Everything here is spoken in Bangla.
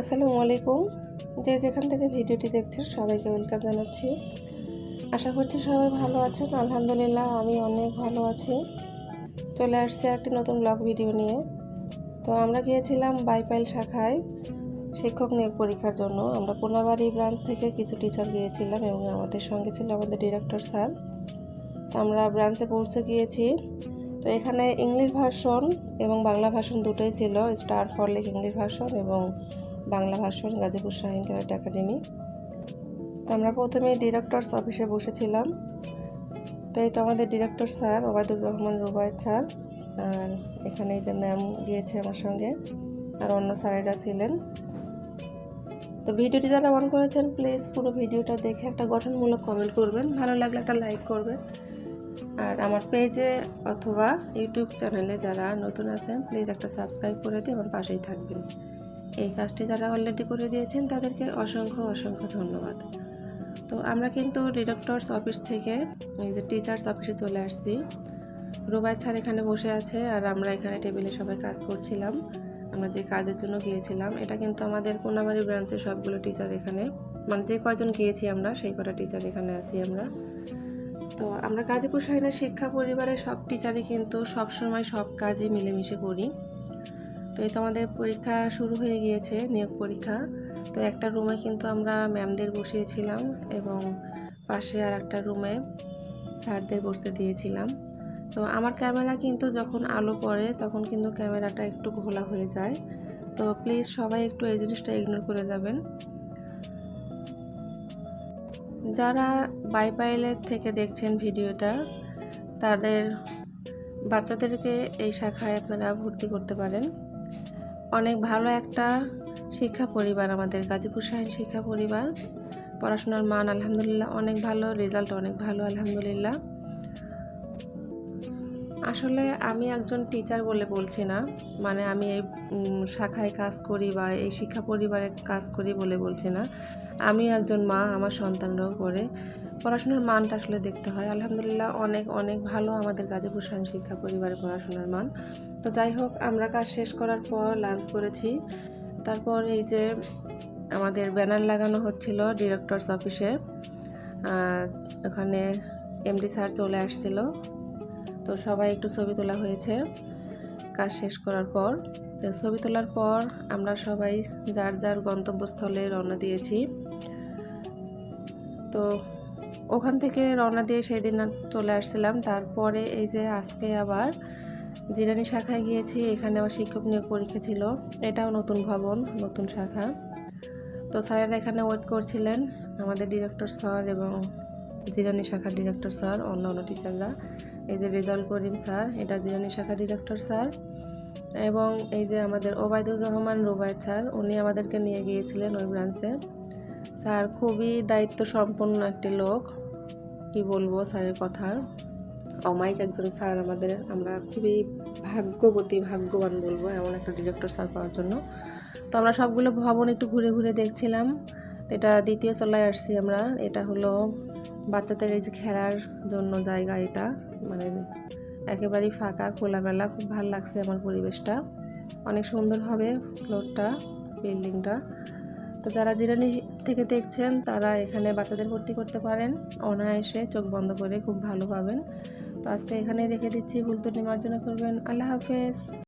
আসসালামু আলাইকুম। যে যেখান থেকে ভিডিওটি দেখছেন, সবাইকে ওয়েলকাম জানাচ্ছি। আশা করছি সবাই ভালো আছেন। আলহামদুলিল্লাহ, আমি অনেক ভালো আছি। চলে আসছে একটি নতুন ব্লগ ভিডিও নিয়ে। তো আমরা গিয়েছিলাম বাইপাইল শাখায় শিক্ষক নিয়োগ পরীক্ষার জন্য। আমরা কোনাবাড়ি ব্রাঞ্চ থেকে কিছু টিচার গিয়েছিলাম এবং আমাদের সঙ্গে ছিল আমাদের ডিরেক্টর স্যার আমরা ব্রাঞ্চে পৌঁছে গিয়েছি। তো এখানে ইংলিশ ভার্সন এবং বাংলা ভার্সন দুটোই ছিল। স্টার ফরলেক ইংলিশ ভার্সন এবং বাংলা ভাষণ গাজীপুর শাহিন ক্যারেট একাডেমি। তো আমরা প্রথমে ডিরেক্টরস অফিসে বসেছিলাম। তো এই তো আমাদের director sir, Obaidur Rahman Rubayat sir, আর এখানে যে ম্যাম গিয়েছে আমার সঙ্গে, আর অন্য স্যারেরা ছিলেন। তো ভিডিওটি যারা অন করেছেন প্লিজ পুরো ভিডিওটা দেখে একটা গঠনমূলক কমেন্ট করবেন। ভালো লাগলে একটা লাইক করবেন। আর আমার পেজে অথবা ইউটিউব চ্যানেলে যারা নতুন আছেন প্লিজ একটা সাবস্ক্রাইব করে দিয়ে আমার পাশেই থাকবেন। এই কাজটি যারা অলরেডি করে দিয়েছেন, তাদেরকে অসংখ্য অসংখ্য ধন্যবাদ। তো আমরা কিন্তু ডিরেক্টরস অফিস থেকে এই যে টিচার্স অফিসে চলে আসছি। রুবাই ছাড় এখানে বসে আছে আর আমরা এখানে টেবিলে সবাই কাজ করছিলাম। আমরা যে কাজের জন্য গিয়েছিলাম, এটা কিন্তু আমাদের কোনাবাড়ি ব্রাঞ্চের সবগুলো টিচার এখানে মানে যে কয়জন গিয়েছি আমরা, সেই কটা টিচার এখানে আছি আমরা। তো আমরা গাজীপুর শাহিনের শিক্ষা পরিবারের সব টিচারই কিন্তু সব সময় সব কাজে মিলেমিশে করি। তো এই তো আমাদের পরীক্ষা শুরু হয়ে গিয়েছে, নিয়োগ পরীক্ষা। তো একটা রুমে কিন্তু আমরা ম্যামদের বসিয়েছিলাম এবং পাশে আর একটা রুমে স্যারদের বসতে দিয়েছিলাম। তো আমার ক্যামেরা কিন্তু যখন আলো পড়ে, তখন কিন্তু ক্যামেরাটা একটু ঘোলা হয়ে যায়। তো প্লিজ সবাই একটু এই জিনিসটা ইগনোর করে যাবেন। যারা বাইপাইলের থেকে দেখছেন ভিডিওটা, তাদের বাচ্চাদেরকে এই শাখায় আপনারা ভর্তি করতে পারেন। অনেক ভালো একটা শিক্ষা পরিবার আমাদের, গাজীপুর শাহীন শিক্ষা পরিবার। পড়াশোনার মান আলহামদুলিল্লাহ অনেক ভালো রেজাল্ট অনেক ভালো, আলহামদুলিল্লাহ। আসলে আমি একজন টিচার বলে বলছি না। মানে আমি এই শাখায় কাজ করি বা এই শিক্ষা পরিবারে কাজ করি বলে বলছি না। আমি একজন মা, আমার সন্তানরাও পড়ে পড়াশোনার মানটা আসলে দেখতে হয়। আলহামদুলিল্লাহ অনেক অনেক ভালো আমাদের গাজীপুর শাহিন শিক্ষা পরিবারে পড়াশোনার মান। তো যাই হোক, আমরা কাজ শেষ করার পর লাঞ্চ করেছি। তারপর এই যে আমাদের ব্যানার লাগানো হচ্ছিল ডিরেক্টরস অফিসে ওখানে এমডি স্যার চলে আসছিল। তো সবাই একটু ছবি তোলা হয়েছে। কাজ শেষ করার পর। তো ছবি তোলার পর আমরা সবাই যার যার গন্তব্যস্থলে রওনা দিয়েছি। তো ওখান থেকে রওনা দিয়ে সেই দিন চলে আসছিলাম। তারপরে এই যে আজকে আবার জিরানি শাখায় গিয়েছি। এখানে আবার শিক্ষক নিয়োগ পরীক্ষা ছিল। এটাও নতুন ভবন, নতুন শাখা। তো স্যারেরা এখানে ওয়েট করছিলেন। আমাদের ডিরেক্টর স্যার এবং জিরানি শাখার ডিরেক্টর স্যার অন্য অন্য টিচাররা এই যে রেজাউল করিম স্যার এটা জিরানি শাখার ডিরেক্টর স্যার এবং এই যে আমাদের ওবায়দুর রহমান রুবায়ত স্যার উনি আমাদেরকে নিয়ে গিয়েছিলেন ওই ব্রাঞ্চে স্যার খুবই দায়িত্ব সম্পন্ন একটি লোক। কি বলব স্যারের কথা অমায়িক একজন স্যার আমাদের, আমরা খুবই ভাগ্যবতী, ভাগ্যবান বলব এমন একটা ডিরেক্টর স্যার পাওয়ার জন্য। তো আমরা সবগুলো ভবন একটু ঘুরে ঘুরে দেখছিলাম। এটা দ্বিতীয় চলায় আসছি আমরা। এটা হলো বাচ্চাদের এই যে খেলার জন্য জায়গা এটা মানে একেবারেই ফাঁকা, খোলামেলা, খুব ভালো লাগছে আমার পরিবেশটা। অনেক সুন্দর হবে ফ্লোরটা, বিল্ডিংটা। তো যারা জিরানি থেকে দেখছেন, তারা এখানে বাচ্চাদের ভর্তি করতে পারেন। অনায়াসে চোখ বন্ধ করে খুব ভালো পাবেন। তো আজকে এখানে রেখে দিচ্ছি। ভুল ত্রুটি মার্জনা করবেন। আল্লাহ হাফেজ।